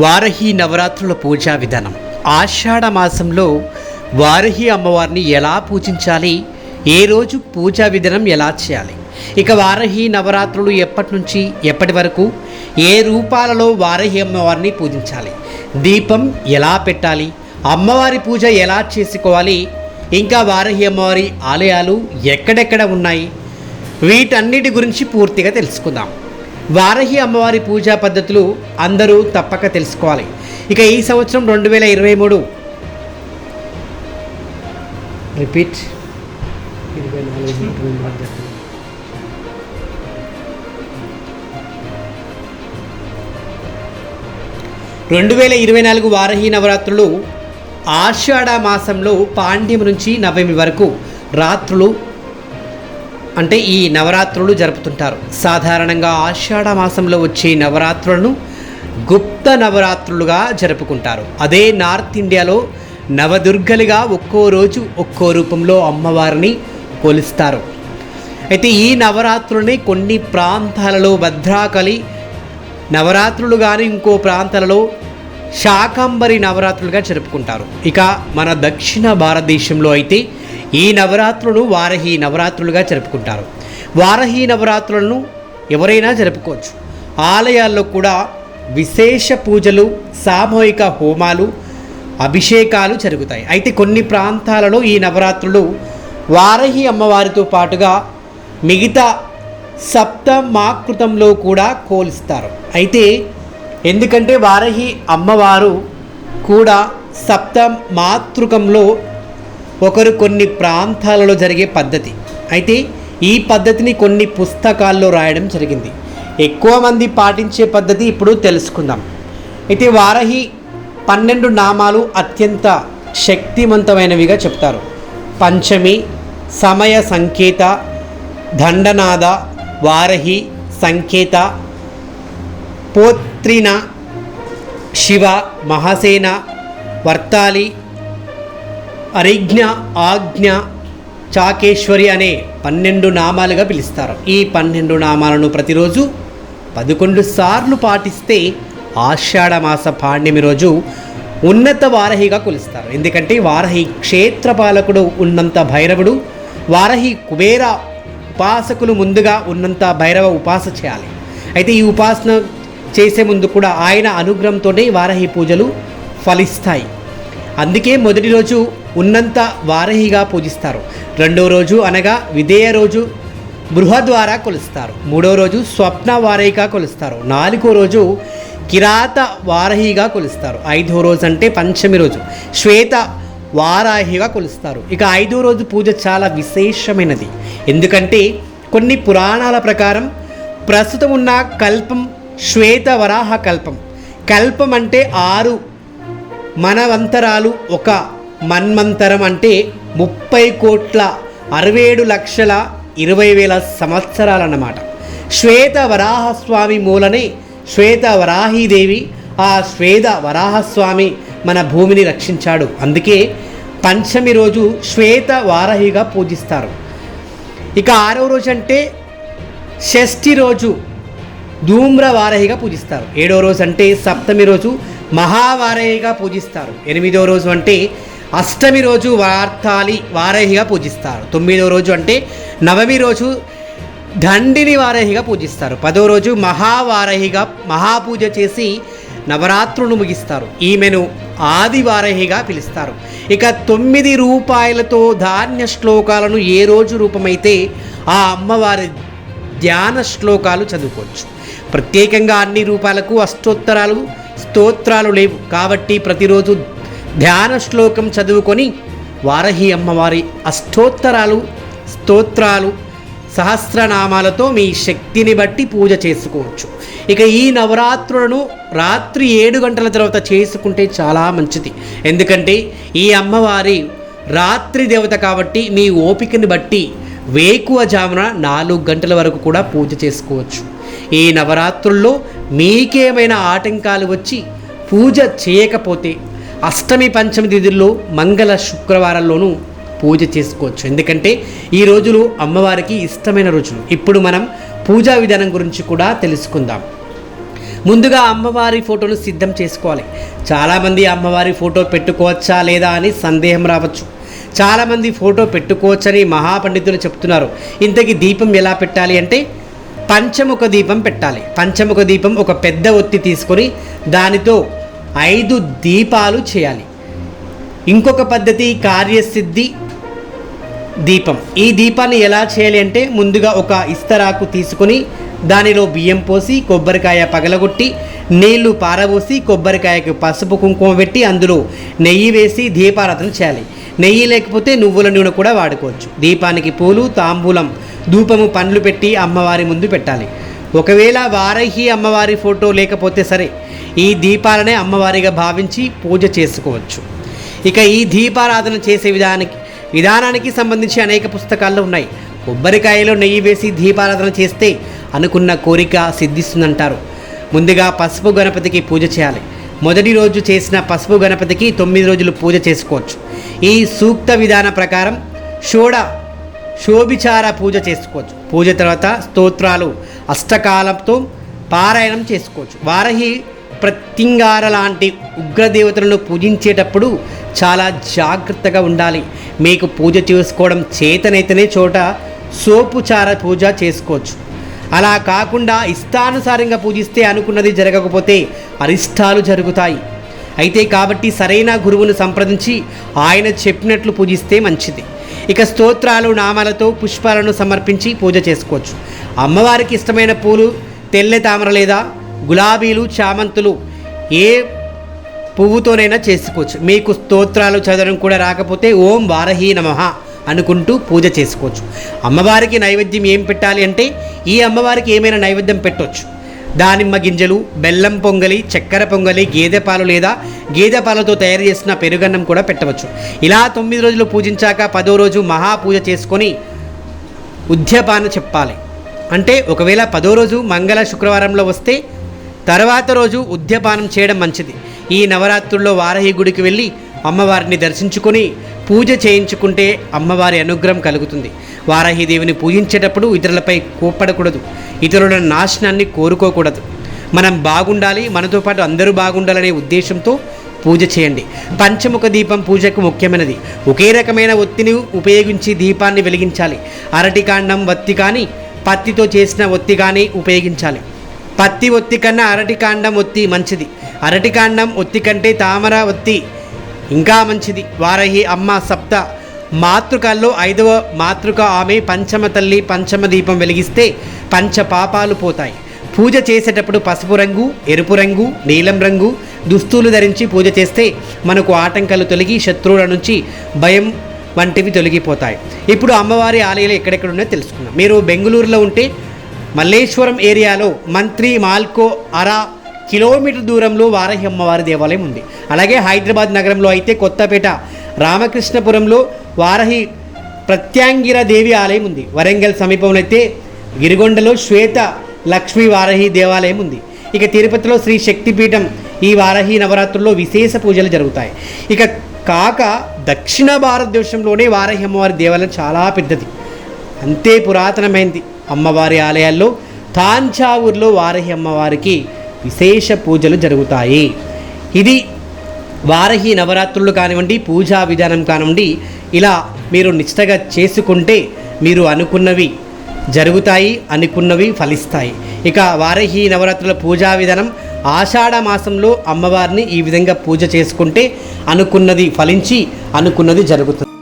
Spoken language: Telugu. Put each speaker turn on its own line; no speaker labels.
వారహి నవరాత్రుల పూజా విధానం. ఆషాఢ మాసంలో వారహి అమ్మవారిని ఎలా పూజించాలి? ఏ రోజు పూజా విధానం ఎలా చేయాలి? ఇక వారహి నవరాత్రులు ఎప్పటి నుంచి ఎప్పటి వరకు ఏ రూపాలలో వారహి అమ్మవారిని పూజించాలి? దీపం ఎలా పెట్టాలి? అమ్మవారి పూజ ఎలా చేసుకోవాలి? ఇంకా వారహి అమ్మవారి ఆలయాలు ఎక్కడెక్కడ ఉన్నాయి? వీటన్నిటి గురించి పూర్తిగా తెలుసుకుందాం. వారహి అమ్మవారి పూజా పద్ధతులు అందరూ తప్పక తెలుసుకోవాలి. ఇక ఈ సంవత్సరం రెండు వేల ఇరవై మూడు. రిపీట్. రెండు వేల ఇరవై నాలుగు వారహి నవరాత్రులు ఆషాఢ మాసంలో పాండ్యం నుంచి నవమి వరకు రాత్రులు అంటే ఈ నవరాత్రులు జరుపుతుంటారు. సాధారణంగా ఆషాఢ మాసంలో వచ్చే నవరాత్రులను గుప్త నవరాత్రులుగా జరుపుకుంటారు. అదే నార్త్ ఇండియాలో నవదుర్గలుగా ఒక్కో రోజు ఒక్కో రూపంలో అమ్మవారిని కొలుస్తారు అయితే ఈ నవరాత్రులని కొన్ని ప్రాంతాలలో భద్రాకలి నవరాత్రులు కానీ ఇంకో ప్రాంతాలలో శాకంబరి నవరాత్రులుగా జరుపుకుంటారు. ఇక మన దక్షిణ భారతదేశంలో అయితే ఈ నవరాత్రులను వారహి నవరాత్రులుగా జరుపుకుంటారు. వారహి నవరాత్రులను ఎవరైనా జరుపుకోవచ్చు. ఆలయాల్లో కూడా విశేష పూజలు సామూహిక హోమాలు అభిషేకాలు జరుగుతాయి. అయితే కొన్ని ప్రాంతాలలో ఈ నవరాత్రులు వారహి అమ్మవారితో పాటుగా మిగతా సప్తమాకృతంలో కూడా కోలుస్తారు. అయితే ఎందుకంటే వారహి అమ్మవారు కూడా సప్త మాతృకంలో ఒకరు కొన్ని ప్రాంతాలలో జరిగే పద్ధతి. అయితే ఈ పద్ధతిని కొన్ని పుస్తకాల్లో రాయడం జరిగింది. ఎక్కువ మంది పాటించే పద్ధతి ఇప్పుడు తెలుసుకుందాం. అయితే వారహి పన్నెండు నామాలు అత్యంత శక్తివంతమైనవిగా చెప్తారు. పంచమి సమయ సంకేత దండనాద వారహి సంకేత పోత్రిన శివ మహాసేన వర్తాలి అరిజ్ఞ ఆజ్ఞ చాకేశ్వరి అనే పన్నెండు నామాలుగా పిలుస్తారు. ఈ పన్నెండు నామాలను ప్రతిరోజు పదకొండు సార్లు పాటిస్తే ఆషాఢమాస పాండ్యమి రోజు ఉన్నత వారహిగా కొలుస్తారు. ఎందుకంటే వారహి క్షేత్రపాలకుడు ఉన్నంత భైరవుడు వారహి కుబేర ఉపాసకులు ముందుగా ఉన్నంత భైరవ ఉపాస చేయాలి. అయితే ఈ ఉపాసన చేసే ముందు కూడా ఆయన అనుగ్రహంతోనే వారహి పూజలు ఫలిస్తాయి. అందుకే మొదటి రోజు ఉన్నంత వారహిగా పూజిస్తారు. రెండో రోజు అనగా విధేయ రోజు బృహ ద్వారా కొలుస్తారు. మూడో రోజు స్వప్న వారహిగా కొలుస్తారు. నాలుగో రోజు కిరాత వారహిగా కొలుస్తారు. ఐదో రోజు అంటే పంచమి రోజు. శ్వేత వారాహిగా కొలుస్తారు. ఇక ఐదో రోజు పూజ చాలా విశేషమైనది. ఎందుకంటే కొన్ని పురాణాల ప్రకారం ప్రస్తుతం ఉన్న కల్పం శ్వేత వరాహ కల్పం. కల్పం అంటే ఆరు మనవంతరాలు ఒక మన్మంతరం అంటే ముప్పై కోట్ల అరవై ఏడు లక్షల ఇరవై వేల సంవత్సరాలన్నమాట. శ్వేత వరాహస్వామి మూలనే శ్వేత వరాహీదేవి ఆ శ్వేత వరాహస్వామి మన భూమిని రక్షించాడు. అందుకే పంచమి రోజు శ్వేత వారహిగా పూజిస్తారు. ఇక ఆరవ రోజు అంటే షష్ఠి రోజు ధూమ్ర వారహిగా పూజిస్తారు. ఏడవ రోజు అంటే సప్తమి రోజు మహావారహిగా పూజిస్తారు. ఎనిమిదో రోజు అంటే అష్టమి రోజు వార్తాలి వారహిగా పూజిస్తారు. తొమ్మిదో రోజు అంటే నవమి రోజు దండిని వారహిగా పూజిస్తారు. పదో రోజు మహావారహిగా మహాపూజ చేసి నవరాత్రులు ముగిస్తారు. ఈమెను ఆదివారహిగా పిలుస్తారు. ఇక తొమ్మిది రూపాయలతో ధాన్య శ్లోకాలను ఏ రోజు రూపమైతే ఆ అమ్మవారి ధ్యాన శ్లోకాలు చదువుకోవచ్చు. ప్రత్యేకంగా అన్ని రూపాలకు అష్టోత్తరాలు స్తోత్రాలు లేవు. కాబట్టి ప్రతిరోజు ధ్యాన శ్లోకం చదువుకొని వారహి అమ్మవారి అష్టోత్తరాలు స్తోత్రాలు సహస్రనామాలతో మీ శక్తిని బట్టి పూజ చేసుకోవచ్చు. ఇక ఈ నవరాత్రులను రాత్రి ఏడు గంటల తర్వాత చేసుకుంటే చాలా మంచిది. ఎందుకంటే ఈ అమ్మవారి రాత్రి దేవత కాబట్టి మీ ఓపికని బట్టి వేకువ జామున నాలుగు గంటల వరకు కూడా పూజ చేసుకోవచ్చు. ఈ నవరాత్రుల్లో మీకేమైనా ఆటంకాలు వచ్చి పూజ చేయకపోతే అష్టమి పంచమి తిథుల్లో మంగళ శుక్రవారాల్లోనూ పూజ చేసుకోవచ్చు. ఎందుకంటే ఈ రోజులు అమ్మవారికి ఇష్టమైన రోజులు. ఇప్పుడు మనం పూజా విధానం గురించి కూడా తెలుసుకుందాం. ముందుగా అమ్మవారి ఫోటోను సిద్ధం చేసుకోవాలి. చాలామంది అమ్మవారి ఫోటో పెట్టుకోవచ్చా లేదా అని సందేహం రావచ్చు. చాలామంది ఫోటో పెట్టుకోవచ్చని మహాపండితులు చెప్తున్నారు. ఇంతకీ దీపం ఎలా పెట్టాలి అంటే పంచముఖ దీపం పెట్టాలి. పంచముఖ దీపం ఒక పెద్ద ఒత్తి తీసుకొని దానితో ఐదు దీపాలు చేయాలి. ఇంకొక పద్ధతి కార్యసిద్ధి దీపం. ఈ దీపాన్ని ఎలా చేయాలి అంటే ముందుగా ఒక ఇస్తరాకు తీసుకొని దానిలో బియ్యం పోసి కొబ్బరికాయ పగలగొట్టి నీళ్ళు పారబోసి కొబ్బరికాయకు పసుపు కుంకుమ పెట్టి అందులో నెయ్యి వేసి దీపారాధన చేయాలి. నెయ్యి లేకపోతే నువ్వుల నూనె కూడా వాడుకోవచ్చు. దీపానికి పూలు తాంబూలం ధూపము పండ్లు పెట్టి అమ్మవారి ముందు పెట్టాలి. ఒకవేళ వారహి అమ్మవారి ఫోటో లేకపోతే సరే ఈ దీపాలనే అమ్మవారిగా భావించి పూజ చేసుకోవచ్చు. ఇక ఈ దీపారాధన చేసే విధానానికి విధానానికి సంబంధించి అనేక పుస్తకాల్లో ఉన్నాయి. కొబ్బరికాయలో నెయ్యి వేసి దీపారాధన చేస్తే అనుకున్న కోరిక సిద్ధిస్తుందంటారు. ముందుగా పసుపు గణపతికి పూజ చేయాలి. మొదటి రోజు చేసిన పసుపు గణపతికి తొమ్మిది రోజులు పూజ చేసుకోవచ్చు. ఈ సూక్త విధాన ప్రకారం షోడ శోభిచార పూజ చేసుకోవచ్చు. పూజ తర్వాత స్తోత్రాలు అష్టకాలంతో పారాయణం చేసుకోవచ్చు. వారహి ప్రత్యంగార లాంటి ఉగ్రదేవతలను పూజించేటప్పుడు చాలా జాగ్రత్తగా ఉండాలి. మీకు పూజ చేసుకోవడం చేతనైతేనే చోట సోపుచార పూజ చేసుకోవచ్చు. అలా కాకుండా ఇష్టానుసారంగా పూజిస్తే అనుకున్నది జరగకపోతే అరిష్టాలు జరుగుతాయి. అయితే కాబట్టి సరైన గురువును సంప్రదించి ఆయన చెప్పినట్లు పూజిస్తే మంచిది. ఇక స్తోత్రాలు నామాలతో పుష్పాలను సమర్పించి పూజ చేసుకోవచ్చు. అమ్మవారికి ఇష్టమైన పూలు తెల్ల తామర లేదా గులాబీలు చామంతులు ఏ పువ్వుతోనైనా చేసుకోవచ్చు. మీకు స్తోత్రాలు చదవడం కూడా రాకపోతే ఓం వారహీ నమః అనుకుంటూ పూజ చేసుకోవచ్చు. అమ్మవారికి నైవేద్యం ఏం పెట్టాలి అంటే ఈ అమ్మవారికి ఏమైనా నైవేద్యం పెట్టవచ్చు దానిమ్మ గింజలు బెల్లం పొంగలి చక్కెర పొంగలి గేదె పాలు లేదా గేదె పాలతో తయారు చేసిన పెరుగన్నం కూడా పెట్టవచ్చు. ఇలా తొమ్మిది రోజులు పూజించాక పదో రోజు మహాపూజ చేసుకొని ఉద్యపాన చెప్పాలి. అంటే ఒకవేళ పదో రోజు మంగళ శుక్రవారంలో వస్తే తర్వాత రోజు ఉద్యపానం చేయడం మంచిది. ఈ నవరాత్రుల్లో వారహి గుడికి వెళ్ళి అమ్మవారిని దర్శించుకొని పూజ చేయించుకుంటే అమ్మవారి అనుగ్రహం కలుగుతుంది. వారాహిదేవిని పూజించేటప్పుడు ఇతరులపై కోప్పడకూడదు. ఇతరుల నాశనాన్ని కోరుకోకూడదు. మనం బాగుండాలి మనతో పాటు అందరూ బాగుండాలనే ఉద్దేశంతో పూజ చేయండి. పంచముఖ దీపం పూజకు ముఖ్యమైనది. ఒకే రకమైన ఒత్తిని ఉపయోగించి దీపాన్ని వెలిగించాలి. అరటికాండం ఒత్తి కానీ పత్తితో చేసిన ఒత్తి కానీ ఉపయోగించాలి. పత్తి ఒత్తి కన్నా అరటికాండం ఒత్తి మంచిది. అరటికాండం ఒత్తి కంటే తామర ఒత్తి ఇంకా మంచిది. వారహి అమ్మ సప్త. మాతృకల్లో ఐదవ మాతృక ఆమె పంచమ తల్లి పంచమ దీపం వెలిగిస్తే పంచ పాపాలు పోతాయి. పూజ చేసేటప్పుడు పసుపు రంగు ఎరుపు రంగు నీలం రంగు దుస్తులు ధరించి పూజ చేస్తే మనకు ఆటంకాలు తొలగి శత్రువుల నుంచి భయం వంటివి తొలగిపోతాయి. ఇప్పుడు అమ్మవారి ఆలయాలు ఎక్కడెక్కడ ఉన్నాయో తెలుసుకుందాం. మీరు బెంగళూరులో ఉంటే మల్లేశ్వరం ఏరియాలో మంత్రి మాల్కో అరా కిలోమీటర్ దూరంలో వారహి అమ్మవారి దేవాలయం ఉంది. అలాగే హైదరాబాద్ నగరంలో అయితే కొత్తపేట రామకృష్ణపురంలో వారహి ప్రత్యాంగిర దేవి ఆలయం ఉంది. వరంగల్ సమీపంలో అయితే గిరిగొండలో శ్వేత లక్ష్మీ వారహి దేవాలయం ఉంది. ఇక తిరుపతిలో శ్రీ శక్తిపీఠం ఈ వారహి నవరాత్రుల్లో విశేష పూజలు జరుగుతాయి. ఇక కాక దక్షిణ భారతదేశంలోనే వారహి అమ్మవారి దేవాలయం చాలా పెద్దది. అంతే పురాతనమైంది. అమ్మవారి ఆలయాల్లో తాంచావూర్లో వారహి అమ్మవారికి విశేష పూజలు జరుగుతాయి. ఇది వారహి నవరాత్రులు కానివ్వండి పూజా విధానం కానివ్వండి ఇలా మీరు నిష్టగా చేసుకుంటే మీరు అనుకున్నవి జరుగుతాయి అనుకున్నవి ఫలిస్తాయి. ఇక వారహి నవరాత్రుల పూజా విధానం ఆషాఢ మాసంలో అమ్మవారిని ఈ విధంగా పూజ చేసుకుంటే అనుకున్నది ఫలించి అనుకున్నది జరుగుతుంది.